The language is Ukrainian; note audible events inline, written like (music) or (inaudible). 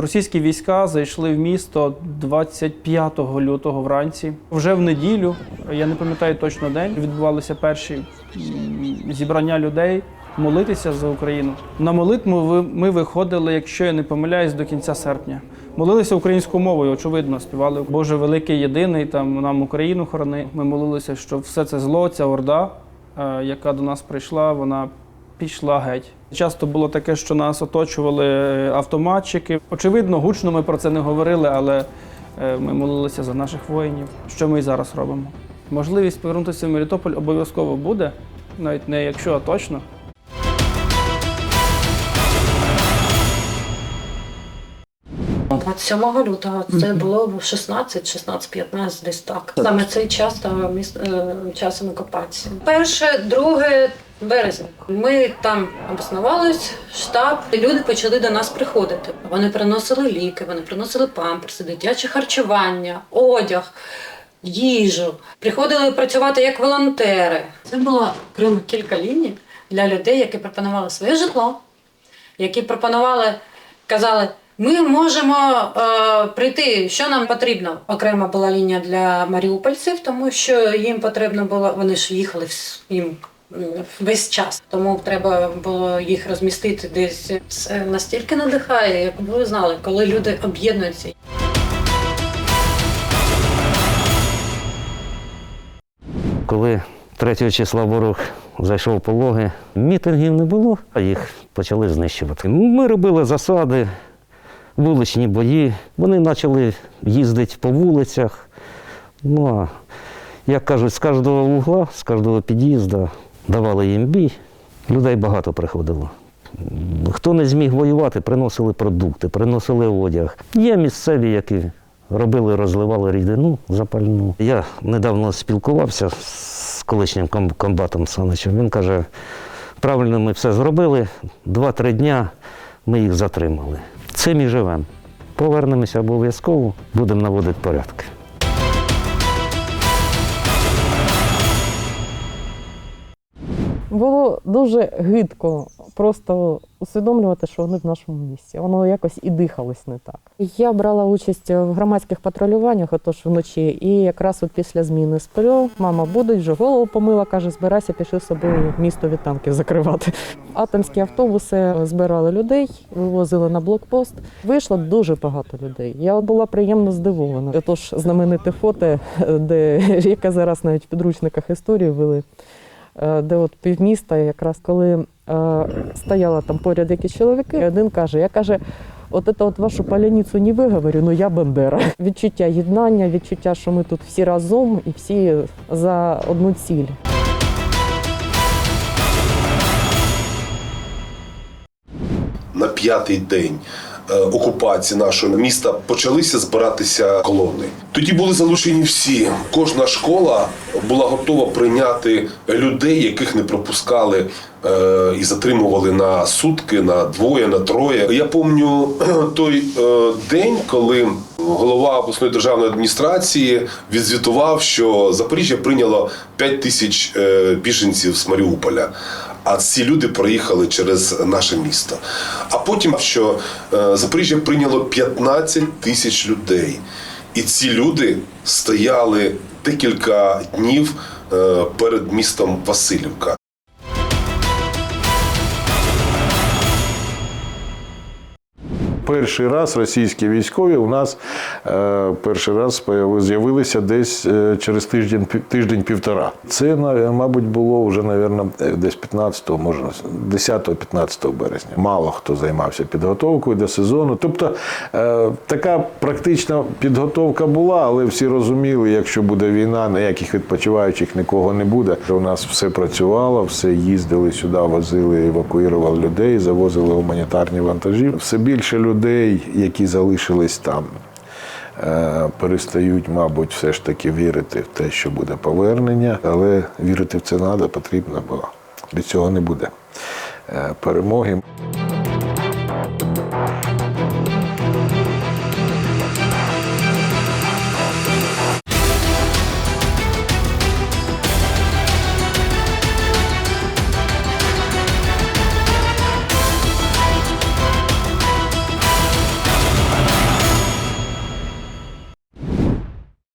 Російські війська зайшли в місто 25 лютого вранці. Вже в неділю, я не пам'ятаю точно день, відбувалися перші зібрання людей молитися за Україну. На молитву ми виходили, якщо я не помиляюсь, до кінця серпня. Молилися українською мовою, очевидно, співали Боже великий єдиний, там нам Україну хорони. Ми молилися, щоб все це зло, ця орда, е, яка до нас прийшла, вона пішла геть. Часто було таке, що нас оточували е, автоматчики. Очевидно, гучно ми про це не говорили, але е, ми молилися за наших воїнів. Що ми і зараз робимо? Можливість повернутися в Мелітополь обов'язково буде, навіть не якщо, а точно. – 27 лютого це було 16, 16, 15, десь так. Саме цей час став міс... е, часом окупації. Перше, друге березня. Ми там обоснувались, штаб. Люди почали до нас приходити. Вони приносили ліки, вони приносили памперси, дитяче харчування, одяг. Їжу приходили працювати як волонтери. Це було окремо кілька ліній для людей, які пропонували своє житло, які пропонували, казали, ми можемо е, прийти, що нам потрібно. Окрема була лінія для маріупольців, тому що їм потрібно було, вони ж їхали їм весь час, тому треба було їх розмістити десь. Це настільки надихає, як ви знали, коли люди об'єднуються. Коли 3 числа ворог зайшов пологи, мітингів не було, а їх почали знищувати. Ми робили засади, вуличні бої. Вони почали їздити по вулицях. Ну, а, як кажуть, з кожного вугла, з кожного під'їзду давали їм бій. Людей багато приходило. Хто не зміг воювати, приносили продукти, приносили одяг. Є місцеві, які робили, розливали рідину запальну. Я недавно спілкувався з колишнім комбатом Саничем. Він каже, правильно ми все зробили, два-три дня ми їх затримали. Цим і живемо. Повернемося обов'язково, будемо наводити порядки. Було дуже гидко просто усвідомлювати, що вони в нашому місті. Воно якось і дихалось не так. Я брала участь в громадських патрулюваннях, отож вночі, і якраз от після зміни сплю, мама буде, вже голову помила, каже, збирайся, пішли з собою місто від танків закривати. Атомські автобуси збирали людей, вивозили на блокпост. Вийшло дуже багато людей. Я була приємно здивована. Отож, знамените фото, де (laughs) яке зараз навіть в підручниках історії вели де от півміста, якраз коли е, стояла там поряд якісь чоловіки, один каже: я каже, от це от вашу паляницю не виговорю, ну я Бандера. (laughs) Відчуття єднання, відчуття, що ми тут всі разом і всі за одну ціль. на п'ятий день е, окупації нашого міста почалися збиратися колони. Тоді були залучені всі. Кожна школа була готова прийняти людей, яких не пропускали е, і затримували на сутки, на двоє, на троє. Я пам'ятаю (clears throat) той е, день, коли голова обласної державної адміністрації відзвітував, що Запоріжжя прийняло 5 тисяч е, біженців з Маріуполя. А ці люди проїхали через наше місто. А потім, що е, Запоріжжя прийняло 15 тисяч людей. І ці люди стояли декілька днів е, перед містом Васильівка. Перший раз російські військові у нас е, перший раз з'явилися десь е, через тиждень тиждень-півтора. Це, мабуть, було вже, напевно, десь 15-го, може 10-15 березня. Мало хто займався підготовкою до сезону. Тобто е, така практична підготовка була, але всі розуміли, якщо буде війна, ніяких відпочиваючих нікого не буде. У нас все працювало, все їздили сюди, возили, евакуювали людей, завозили гуманітарні вантажі. Все більше людей, які залишились там, е, перестають, мабуть, все ж таки вірити в те, що буде повернення, але вірити в це треба, потрібно, бо від цього не буде е, перемоги.